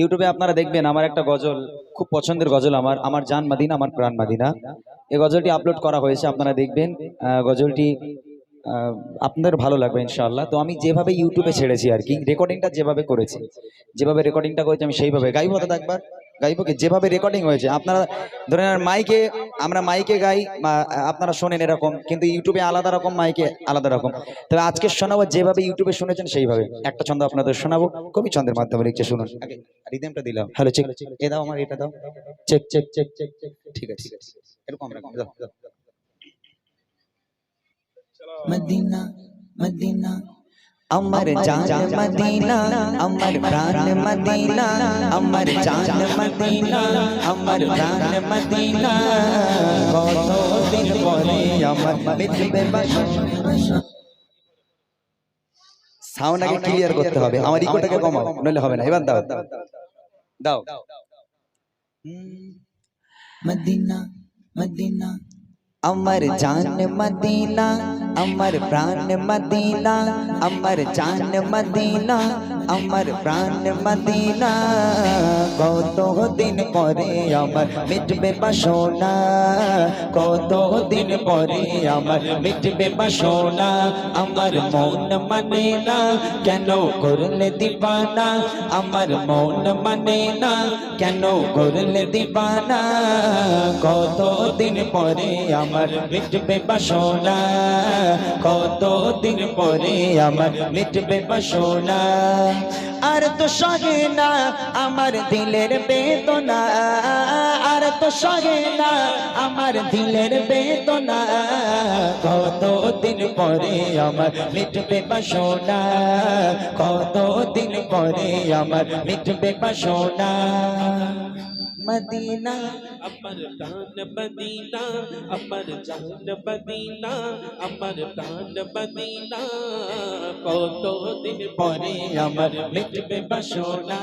ইউটিউবে আপনারা দেখবেন আমার একটা গজল, খুব পছন্দের গজল আমার আমার জান মাদিনা, আমার প্রাণ মাদিনা। এই গজলটি আপলোড করা হয়েছে, আপনারা দেখবেন গজলটি আপনাদের ভালো লাগবে ইনশাআল্লাহ। তো আমি যেভাবে ইউটিউবে ছেড়েছি আর কি রেকর্ডিংটা যেভাবে করেছি, যেভাবে রেকর্ডিংটা করেছি আমি সেইভাবে। গাইব দাদা একবার। গাইবো কি যেভাবে রেকর্ডিং হয়েছে, আপনারা আর মাইকে আমরা মাইকে গাই আপনারা শোনেন এরকম, কিন্তু ইউটিউবে আলাদা রকম মাইকে আলাদা রকম। তবে আজকে শোনাবো, যেভাবে ইউটিউবে শুনেছেন সেইভাবে। একটা ছন্দ আপনাদের শোনাবো, কবি ছন্দের মাধ্যমে লিখছে, শুনুন। রিদেমটা দিলাম। হ্যালো চেক এ দাও আমার, এটা দাও। Check check check check check ঠিক আছে ঠিক আছে। এরকম। মদিনা মদিনা আমার জান মদিনা আমার প্রাণ মদিনা আমার জান মদিনা আমার প্রাণ মদিনা কত দিন পরে আমার বাসনা সাউন্ড আগে ক্লিয়ার করতে হবে। আমার ইকোটাকে কমাও নইলে হবে না। এবার দাও। দাও। মদিনা মদিনা আমার জান মদিনা আমার প্রাণ মদিনা আমার জান মদিনা আমার প্রাণ মদিনা। কত দিন পরে আমার মিটবে বাসনা? কত দিন পরে আমার মিটবে বাসনা? আমার মন মানে না, কেন করলে দিবানা? আমার মন মানে না, কেন করলে দিবানা? কত দিন পরে আমার মিটবে বাসনা? কত দিন পরে আমার মিটবে বাসনা? আর তো সহে না, আমার দিলের বেদনা। আর তো সহে না, আমার দিলের বেদনা। কত দিন পরে আমার মিটবে বাসনা? কত দিন পরে আমার মিটবে বাসনা? মদিনা আমার প্রাণ মদিনা আমার জান মদিনা আমার প্রাণ মদিনা কত দিন পরে আমার মিটবে বাসনা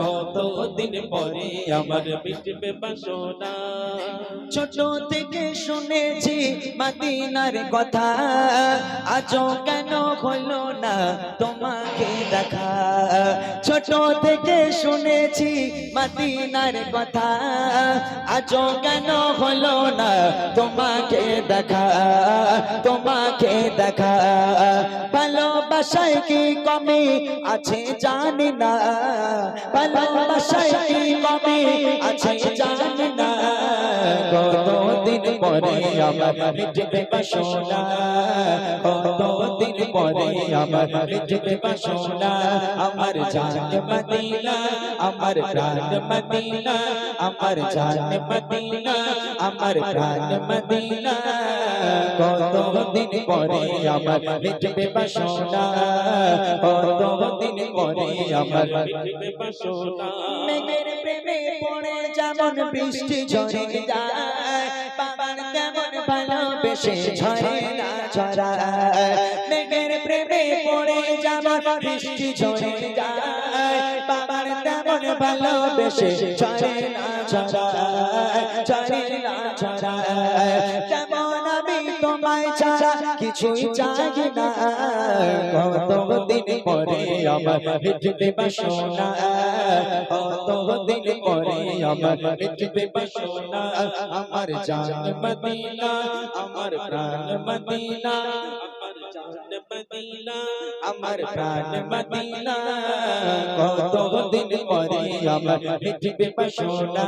কত দিন পরে আমার মিটবে বাসনা ছোট থেকে শুনেছি মদিনার কথা আজও কেন হলো না তোমাকে দেখা ছোট থেকে শুনেছি মদিনার কথা। আজ কেন হলো না? তোমাকে দেখা তোমাকে দেখা। ভালোবাসায় কি কমি আছে জানি না। ভালোবাসায় কি কমি আছে জানি না। কতদিন পরে আমার মিটবে বাসনা কতদিন পরে আমার মিটবে বাসনা আমার জান মদিনা, আমার প্রাণ মদিনা, আমার জান মদিনা, আমার প্রাণ মদিনা। কতদিন পরে আমার মিটবে বাসনা কতদিন পরে আমার মিটবে বাসনা মেঘের প্রেমে পড়ে যেমন বৃষ্টি ঝরে যায় বাবার তেমন ভালোবেসে ঝরে না ঝরায় মেঘের প্রেমে পড়ে যেমন বৃষ্টি ঝরে যায় বাবার তেমন ভালোবেসে ঝরে না ঝরায় ঝরে না কিছুই চাই না। কত দিন পরে আমার মিটবে বাসনা কত দিন পরে আমার মিটবে বাসনা আমার জান মদিনা আমার প্রাণ মদিনা। আমার প্রাণ মদিনা কত দিন পরে আমার মিটবে বাসনা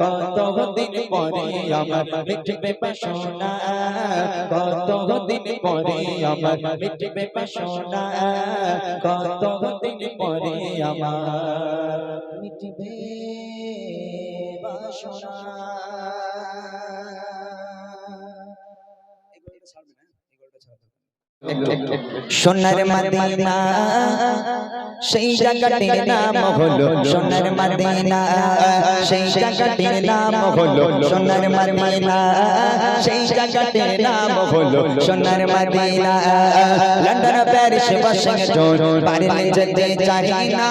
কত দিন পরে আমার মিটবে বাসনা কত দিন পরে আমার মিটবে বাসনা কত দিন পরে আমার মিটবে বাসনা সোনার মদিনা সেই জায়গাটির নাম হলো সোনার মদিনা সেই জায়গাটির নাম হলো সোনার মদিনা সেই জায়গাটির নাম হলো সোনার মদিনা। লন্ডন প্যারিস ওয়াশিংটন পারিলে যেতে চাই না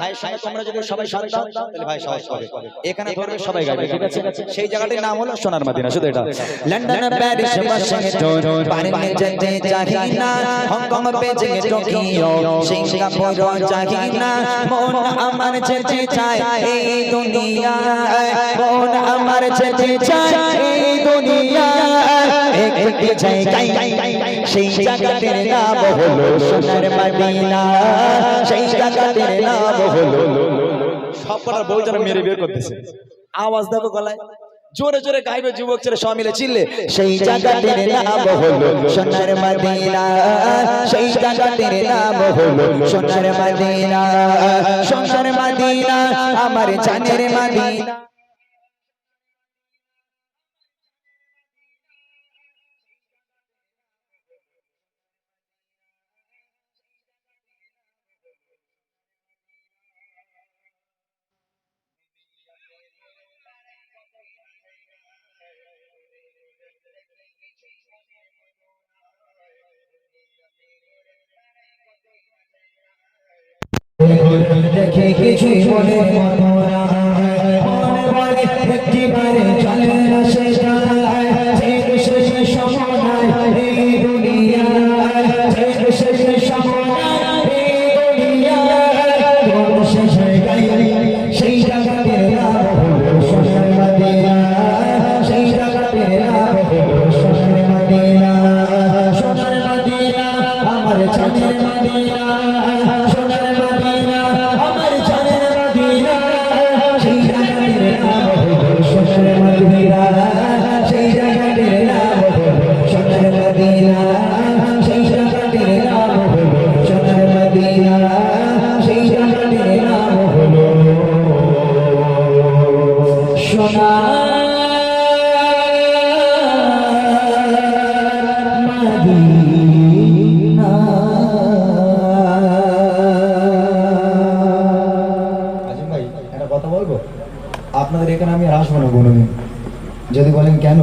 ভাই সঙ্গে তোমরা যদি সবাই সাথ তাহলে ভাই সাহস পাবে এখানে ধরবে সবাই গাইবে ঠিক আছে সেই জায়গাটির নাম হলো সোনার মাদিনা শুধু এটা। লন্ডন প্যারিস ওয়াশিংটন পারিলে যেতে চাই চাহিনা Hong Kong Beijing Tokyo Singapore চাহিনা মন আমার যেতে চায় এই দুনিয়ায়। মন আমার যেতে চায় এই দুনিয়ায়। একটি জায়গায় সেই জায়গাটির নাম হলো সোনার মদিনা সেই জায়গাটির নাম হলো সব বউ যেন মেরে বের করতেছে। আওয়াজ দেখো গলায়। জোরে জোরে গাইবে যুবক ছেলে সব মিলে চিল্লে। সেই জায়গাটির নাম হলো সোনার মদিনা সেই জায়গাটির নাম হলো সোনার মদিনা সোনার মদিনা আমার জানের মদিনা দেখে কিছু মনে মতো না। আপনাদের এখানে আমি আর আসব না কোনোদিন। যদি বলেন কেন?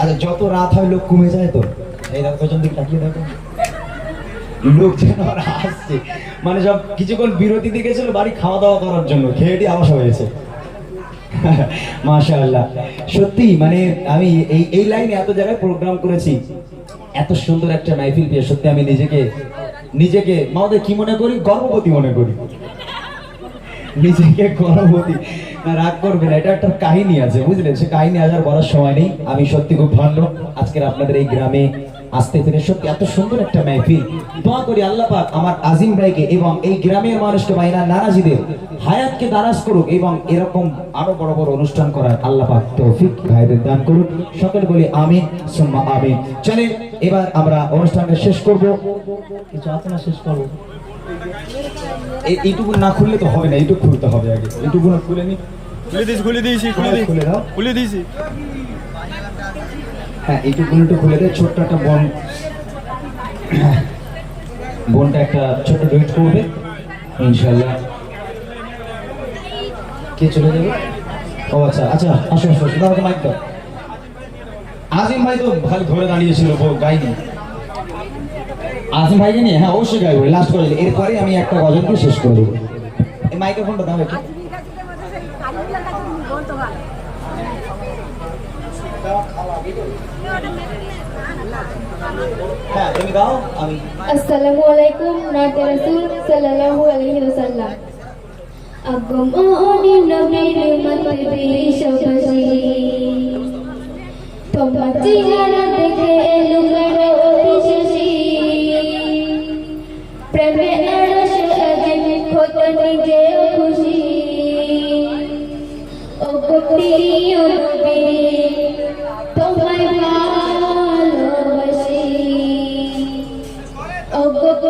আচ্ছা যত রাত হয় লোক কমে যায় তো। এই পেছন দিক তাকিয়ে দেখো লোক যেন আসছে। মানে সব কিছুক্ষণ বিরতি দিকেছিল বাড়ি খাওয়া দাওয়া করার জন্য। খেয়েটি আবাস হয়েছে মাশাআল্লাহ। সত্যি মানে আমি এই এই লাইনে এত জায়গায় প্রোগ্রাম করেছি, এত সুন্দর একটা মাহফিল পেয়ে সত্যি আমি নিজেকে নিজেকে, মাওদের কি মনে করি? গর্ভবতী মনে করি। নিজেকে গর্ভবতী। রাগ করবে না, এটা একটা কাহিনী আছে, বুঝলেন? সে কাহিনী আসার বলার সময় নেই। আমি সত্যি খুব ধন্য। আজকের আপনাদের এই গ্রামে আসতে পেরে সত্যি এত সুন্দর একটা মাহফিল। দোয়া করি আল্লাহ পাক আমার আজিম ভাইকে এবং এই গ্রামের মানুষকে বাইনা নারাজিদের হায়াতকে দারাজ করুক এবং এরকম আরও বড় বড় অনুষ্ঠান করার আল্লাহ পাক তৌফিক ভাইদের দান করুক। সকলে বলি আমিন সুম্মা আমিন। চলেন এবার আমরা অনুষ্ঠানটা শেষ করব। কিছু আছে না শেষ করব? এই- এইটুকু না খুললে তো হবে না এইটুকু খুলতে হবে আগে। এইটুকু না খুলে নি? খুলে দিয়েছি খুলে দিয়েছি খুলে দিয়েছি দাও। খুলে দিয়েছি হ্যাঁ এইটুকু খুলে ছোট্ট একটা বোন। বোনটা একটা ছোট ডুইট করবে ইনশাল্লাহ কে চলে ও আচ্ছা আচ্ছা আজিম ভাই তো ভালো ধরে দাঁড়িয়েছিল গাইনি। আজিম ভাইকে নিয়ে? হ্যাঁ অবশ্যই গাইবো লাস্ট করে এরপরে আমি একটা গজলকে শেষ করে দেবো। এই মাইক্রোফোনটা দাও একটু। হ্যাঁ আমি Assalamualaikum Nabi Rasul Sallallahu Alaihi Wasallam আগমনী নবীর মতে বিশ্ববাসী তোমার চেহারা দেখে লুকার অভিশাসী